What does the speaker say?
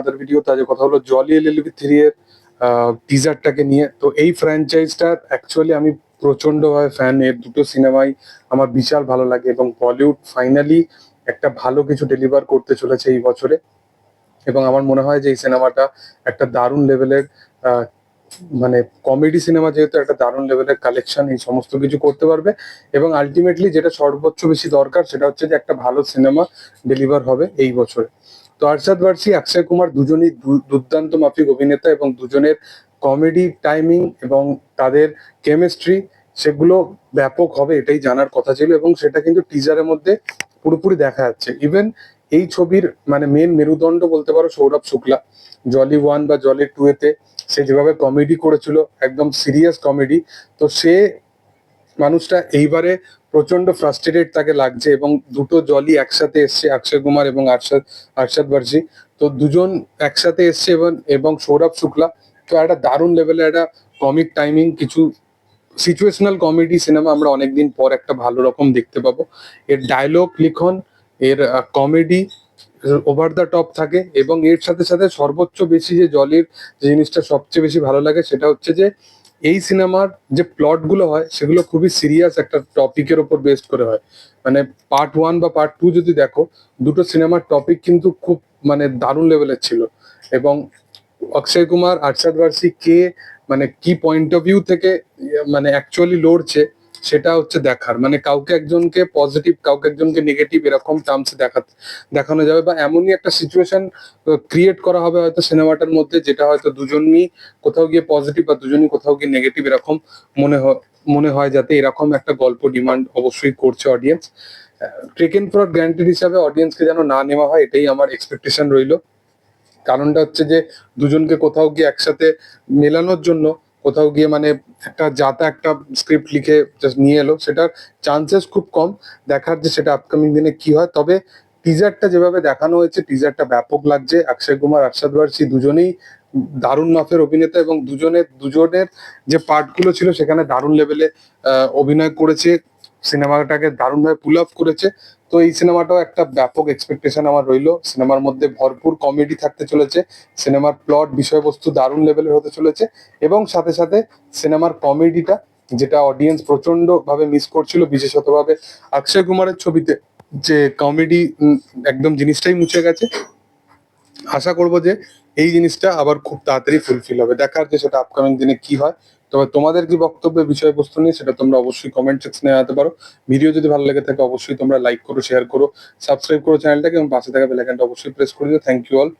Other video তাজে কথা হলো Jolly LLB three এর টিজারটাকে নিয়ে। তো এই ফ্র্যাঞ্চাইজটার অ্যাকচুয়ালি আমি প্রচন্ডভাবে ফ্যান এর দুটো সিনেমাই আমার বিশাল ভালো লাগে এবং বলিউড ফাইনালি একটা ভালো কিছু ডেলিভার করতে চলেছে এই বছরে। এবং আমার মনে হয় যে এই সিনেমাটা একটা দারুণ লেভেলের মানে কমেডি সিনেমা যেহেতু একটা দারুণ লেভেলের কালেকশন এই সমস্ত কিছু করতে পারবে। এবং আলটিমেটলি যেটা সর্বোচ্চ বেশি দরকার সেটা হচ্ছে যে একটা ভালো সিনেমা ডেলিভার হবে এই বছরে। তো আরশাদ বার্সি, অক্ষয় কুমার দুজনই দুর্দান্ত মাফিক অভিনেতা এবং দুজনের কমেডি টাইমিং এবং তাদের কেমিস্ট্রি সেগুলো ব্যাপক হবে এটাই জানার কথা ছিল এবং সেটা কিন্তু টিজারের মধ্যে পুরোপুরি দেখা যাচ্ছে। ইভেন এই ছবির মানে মেন মেরুদণ্ড বলতে পারো সৌরভ শুক্লা। জলি ওয়ান বা জলি টু এতে সে যেভাবে কমেডি করেছিল, একদম সিরিয়াস কমেডি তো সে মানুষটা এইবারে প্রচণ্ড ফ্রাস্ট্রেটেড তাকে লাগছে এবং দুটো জলই একসাথে এসছে, অক্ষয় কুমার এবং আরশাদ আরশাদ বার্জি তো দুজন একসাথে এসছে এবং এবং সৌরভ শুক্লা। তো একটা দারুণ লেভেলের একটা কমিক টাইমিং কিছু সিচুয়েশনাল কমেডি সিনেমা আমরা অনেকদিন পর একটা ভালো রকম দেখতে পাবো। এর ডায়লগ লিখন, এর কমেডি ওভার দ্য টপ থাকে এবং এর সাথে সাথে সর্বোচ্চ বেশি যে জলের যে জিনিসটা সবচেয়ে বেশি ভালো লাগে সেটা হচ্ছে যে এই সিনেমার যে প্লটগুলো হয়, সেগুলো খুবই সিরিয়াস একটা টপিকের ওপর বেস্ট করে হয়। মানে পার্ট ওয়ান বা পার্ট টু যদি দেখো, দুটো সিনেমার টপিক কিন্তু খুব মানে দারুণ লেভেলের ছিল। এবং অক্ষয় কুমার আর্সাদ বার্সি কে মানে কি পয়েন্ট অফ ভিউ থেকে মানে অ্যাকচুয়ালি লড়ছে সেটা হচ্ছে দেখার। মানে কাউকে একজনকে পজিটিভ কাউকে একজনকে নেগেটিভ এরকম টার্মসে দেখা, দেখানো যাবে বা এমনই একটা সিচুয়েশন ক্রিয়েট করা হবে হয়তো সিনেমাটার মধ্যে যেটা হয়তো দুজনই কোথাও গিয়ে পজিটিভ বা দুজনই কোথাও গিয়ে নেগেটিভ এরকম মনে হয় মনে হয় যাতে এরকম একটা গল্প ডিমান্ড অবশ্যই করছে অডিয়েন্স টেকেন ফর গ্রান্টেড হিসাবে অডিয়েন্সকে যেন না নেওয়া হয়, এটাই আমার এক্সপেকটেশন রইল। কারণটা হচ্ছে যে দুজনকে কোথাও গিয়ে একসাথে মেলানোর জন্য কোথাও গিয়ে মানে একটা যাতা একটা স্ক্রিপ্ট লিখে জাস্ট নিয়ে এলো, সেটার চান্সেস খুব কম দেখার যে সেটা আপকামিং দিনে কি হয়। তবে টিজারটা যেভাবে দেখানো হয়েছে টিজারটা ব্যাপক লাগছে। অক্ষয় কুমার আরশাদ বার্সি দুজনেই দারুণ মাফের অভিনেতা এবং দুজনের দুজনের যে পার্টগুলো ছিল সেখানে দারুণ লেভেলে অভিনয় করেছে। সিনেমাটাকে দারুণভাবে পুল আপ করেছে। তো এই সিনেমাটাও একটা ব্যাপক এক্সপেকটেশন আমার রইল। সিনেমার মধ্যে ভরপুর কমেডি থাকতে চলেছে, সিনেমার প্লট বিষয়বস্তু দারুণ লেভেলের হতে চলেছে এবং সাথে সাথে সিনেমার কমেডিটা যেটা অডিয়েন্স প্রচণ্ড ভাবে মিস করছিল বিশেষত ভাবে অক্ষয় কুমারের ছবিতে, যে কমেডি একদম জিনিসটাই মুছে গেছে। আশা করব যে এই জিনিসটা আবার খুব তাড়াতাড়ি ফুলফিল হবে। দেখার যে সেটা আপকামিং দিনে কি হয় তবে তোমাদের কি বক্তব্য বিষয়বস্তু নিয়ে সেটা তোমরা অবশ্যই কমেন্ট সেকশনে জানাতে পারো। ভিডিও যদি ভালো লেগে থাকে, অবশ্যই তোমরা লাইক করো শেয়ার করো সাবস্ক্রাইব করো চ্যানেলটাকে এবং পাশে থাকা বেলাইকনটা অবশ্যই প্রেস করে দিও। Thank you all